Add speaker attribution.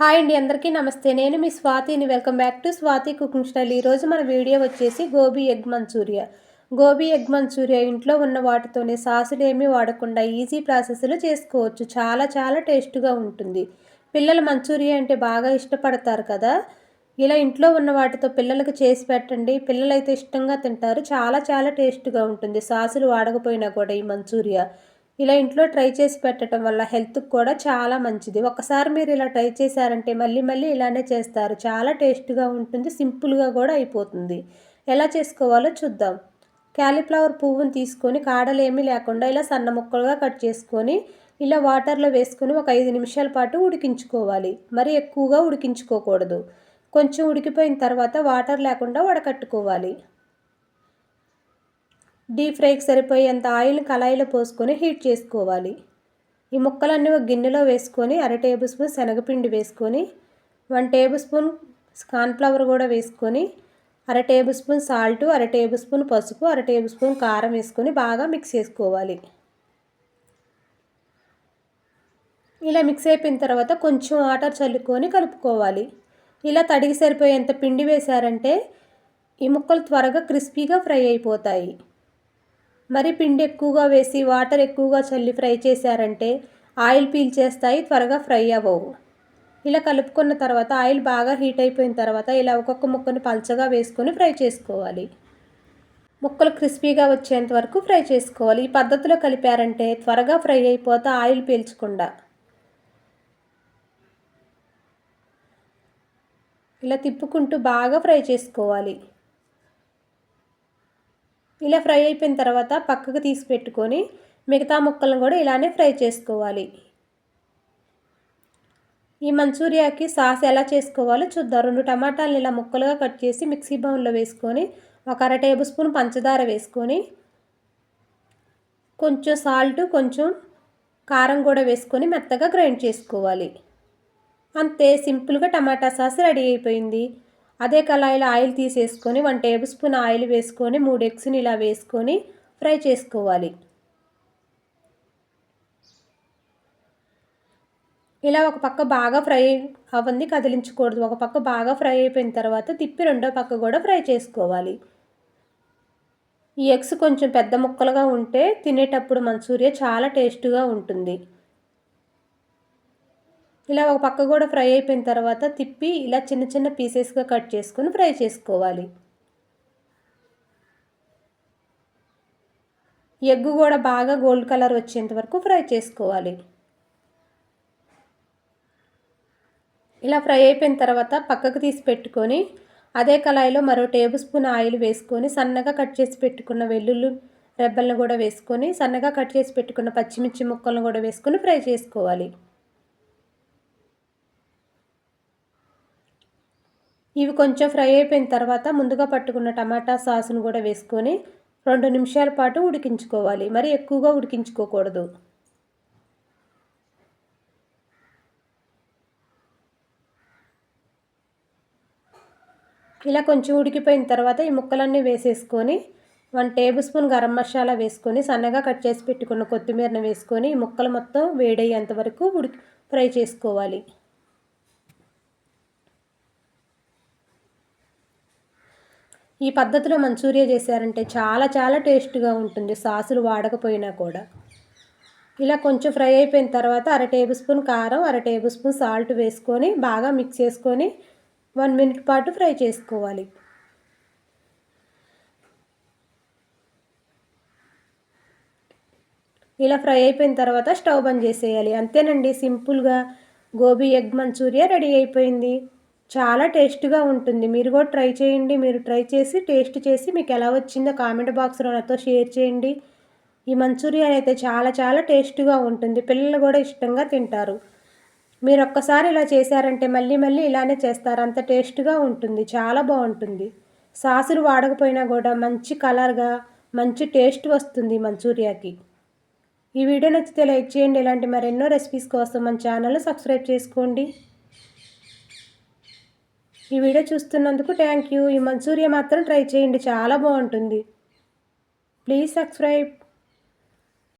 Speaker 1: Hi అండి అందరికీ నమస్తే. నేను మీ స్వాతిని. Welcome back to Swathi cooking style. ఈరోజు మన వీడియో వచ్చేసి gobi egg manchuria. Gobi egg manchuria ఇంట్లో ఉన్న వాటితోనే సాసులు ఏమీ వాడకుండా ఈజీ ప్రాసెస్లో చేసుకోవచ్చు. చాలా చాలా టేస్ట్గా ఉంటుంది. పిల్లలు మంచూరియా అంటే బాగా ఇష్టపడతారు కదా? ఇలా ఇంట్లో ఉన్న వాటితో పిల్లలకు చేసి పెట్టండి. పిల్లలైతే ఇష్టంగా తింటారు. చాలా చాలా టేస్ట్గా ఉంటుంది. సాసులు వాడకపోయినా కూడా ఈ మంచూరియా. ఇలా ఇంట్లో ట్రై చేసి పెట్టడం వల్ల హెల్త్కి కూడా చాలా మంచిది. ఒకసారి మీరు ఇలా ట్రై చేశారంటే మళ్ళీ మళ్ళీ ఇలానే చేస్తారు. చాలా టేస్ట్గా ఉంటుంది సింపుల్గా కూడా అయిపోతుంది. ఎలా చేసుకోవాలో చూద్దాం. క్యాలీఫ్లవర్ పువ్వుని తీసుకొని కాడలు ఏమీ లేకుండా ఇలా సన్న ముక్కలుగా కట్ చేసుకొని ఇలా వాటర్లో వేసుకొని ఒక ఐదు నిమిషాల పాటు ఉడికించుకోవాలి. మరి ఎక్కువగా ఉడికించుకోకూడదు. కొంచెం ఉడికిపోయిన తర్వాత వాటర్ లేకుండా వడకట్టుకోవాలి. డీప్ ఫ్రైకి సరిపోయేంత ఆయిల్ కళాయిలో పోసుకొని హీట్ చేసుకోవాలి. ఈ ముక్కలన్నీ ఒక గిన్నెలో వేసుకొని అర టేబుల్ స్పూన్ శనగపిండి వేసుకొని వన్ టేబుల్ స్పూన్ కార్న్ఫ్లవర్ కూడా వేసుకొని అర టేబుల్ స్పూన్ సాల్ట్ అర టేబుల్ స్పూన్ పసుపు అర టేబుల్ స్పూన్ కారం వేసుకొని బాగా మిక్స్ చేసుకోవాలి. ఇలా మిక్స్ అయిపోయిన తర్వాత కొంచెం వాటర్ చల్లుకొని కలుపుకోవాలి. ఇలా తడిగి సరిపోయేంత పిండి వేశారంటే ఈ ముక్కలు త్వరగా క్రిస్పీగా ఫ్రై అయిపోతాయి. మరి పిండి ఎక్కువగా వేసి వాటర్ ఎక్కువగా చల్లి ఫ్రై చేశారంటే ఆయిల్ పీల్చేస్తాయి త్వరగా ఫ్రై అవ్వవు. ఇలా కలుపుకున్న తర్వాత ఆయిల్ బాగా హీట్ అయిపోయిన తర్వాత ఇలా ఒక్కొక్క ముక్కను పల్చగా వేసుకొని ఫ్రై చేసుకోవాలి. ముక్కలు క్రిస్పీగా వచ్చేంత వరకు ఫ్రై చేసుకోవాలి. ఈ పద్ధతిలో కలిపారంటే త్వరగా ఫ్రై అయిపోతే ఆయిల్ పీల్చకుండా. ఇలా తిప్పుకుంటూ బాగా ఫ్రై చేసుకోవాలి. ఇలా ఫ్రై అయిపోయిన తర్వాత పక్కకు తీసి పెట్టుకొని మిగతా ముక్కలను కూడా ఇలానే ఫ్రై చేసుకోవాలి. ఈ మంచూరియాకి సాస్ ఎలా చేసుకోవాలో చూద్దాం. రెండు టమాటాలను ఇలా ముక్కలుగా కట్ చేసి మిక్సీ బౌన్లో వేసుకొని ఒక అర టేబుల్ స్పూన్ పంచదార వేసుకొని కొంచెం సాల్ట్ కొంచెం కారం కూడా వేసుకొని మెత్తగా గ్రైండ్ చేసుకోవాలి. అంతే సింపుల్గా టమాటా సాస్ రెడీ అయిపోయింది. అదే కళాయిలో ఆయిల్ తీసేసుకొని వన్ టేబుల్ స్పూన్ ఆయిల్ వేసుకొని మూడు ఎగ్స్ని ఇలా వేసుకొని ఫ్రై చేసుకోవాలి. ఇలా ఒక పక్క బాగా ఫ్రై అవన్నీ కదిలించకూడదు. ఒక పక్క బాగా ఫ్రై అయిపోయిన తర్వాత తిప్పి రెండో పక్క కూడా ఫ్రై చేసుకోవాలి. ఈ ఎగ్స్ కొంచెం పెద్ద ముక్కలుగా ఉంటే తినేటప్పుడు మంచూరియా చాలా టేస్ట్గా ఉంటుంది. ఇలా ఒక పక్క కూడా ఫ్రై అయిపోయిన తర్వాత తిప్పి ఇలా చిన్న చిన్న పీసెస్గా కట్ చేసుకొని ఫ్రై చేసుకోవాలి. ఎగ్ కూడా బాగా గోల్డ్ కలర్ వచ్చేంత వరకు ఫ్రై చేసుకోవాలి. ఇలా ఫ్రై అయిపోయిన తర్వాత పక్కకు తీసి పెట్టుకొని అదే కళాయిలో మరో టేబుల్ స్పూన్ ఆయిల్ వేసుకొని సన్నగా కట్ చేసి పెట్టుకున్న వెల్లుల్లి రెబ్బలను కూడా వేసుకొని సన్నగా కట్ చేసి పెట్టుకున్న పచ్చిమిర్చి ముక్కలను కూడా వేసుకొని ఫ్రై చేసుకోవాలి. ఇవి కొంచెం ఫ్రై అయిపోయిన తర్వాత ముందుగా పట్టుకున్న టమాటా సాస్ను కూడా వేసుకొని రెండు నిమిషాల పాటు ఉడికించుకోవాలి. మరి ఎక్కువగా ఉడికించుకోకూడదు. ఇలా కొంచెం ఉడికిపోయిన తర్వాత ఈ ముక్కలన్నీ వేసేసుకొని one tablespoon garam masala వేసుకొని సన్నగా కట్ చేసి పెట్టుకున్న కొత్తిమీరను వేసుకొని ఈ ముక్కలు మొత్తం వేడయ్యేంత వరకు ఉడికి ఫ్రై చేసుకోవాలి. ఈ పద్ధతిలో మంచూరియా చేశారంటే చాలా చాలా టేస్ట్గా ఉంటుంది. సాసులు వాడకపోయినా కూడా. ఇలా కొంచెం ఫ్రై అయిపోయిన తర్వాత అర టేబుల్ స్పూన్ కారం అర టేబుల్ స్పూన్ సాల్ట్ వేసుకొని బాగా మిక్స్ చేసుకొని వన్ మినిట్ పాటు ఫ్రై చేసుకోవాలి. ఇలా ఫ్రై అయిపోయిన తర్వాత స్టవ్ బంద్ చేసేయాలి. అంతేనండి సింపుల్గా గోబీ ఎగ్ మంచూరియా రెడీ అయిపోయింది. చాలా టేస్ట్గా ఉంటుంది. మీరు కూడా ట్రై చేయండి. మీరు ట్రై చేసి టేస్ట్ చేసి మీకు ఎలా వచ్చిందో కామెంట్ బాక్స్లో నాతో షేర్ చేయండి. ఈ మంచూరియా అయితే చాలా చాలా టేస్ట్గా ఉంటుంది. పిల్లలు కూడా ఇష్టంగా తింటారు. మీరు ఒక్కసారి ఇలా చేశారంటే మళ్ళీ మళ్ళీ ఇలానే చేస్తారు. అంత టేస్ట్గా ఉంటుంది. చాలా బాగుంటుంది. సాసులు వాడకపోయినా కూడా మంచి కలర్గా మంచి టేస్ట్ వస్తుంది మంచూరియాకి. ఈ వీడియో నచ్చితే లైక్ చేయండి. ఇలాంటి మరెన్నో రెసిపీస్ కోసం మన ఛానల్ సబ్స్క్రైబ్ చేసుకోండి. ఈ వీడియో చూస్తున్నందుకు థ్యాంక్ యూ ఈ మంచూరియా మాత్రం ట్రై చేయండి. చాలా బాగుంటుంది. Please subscribe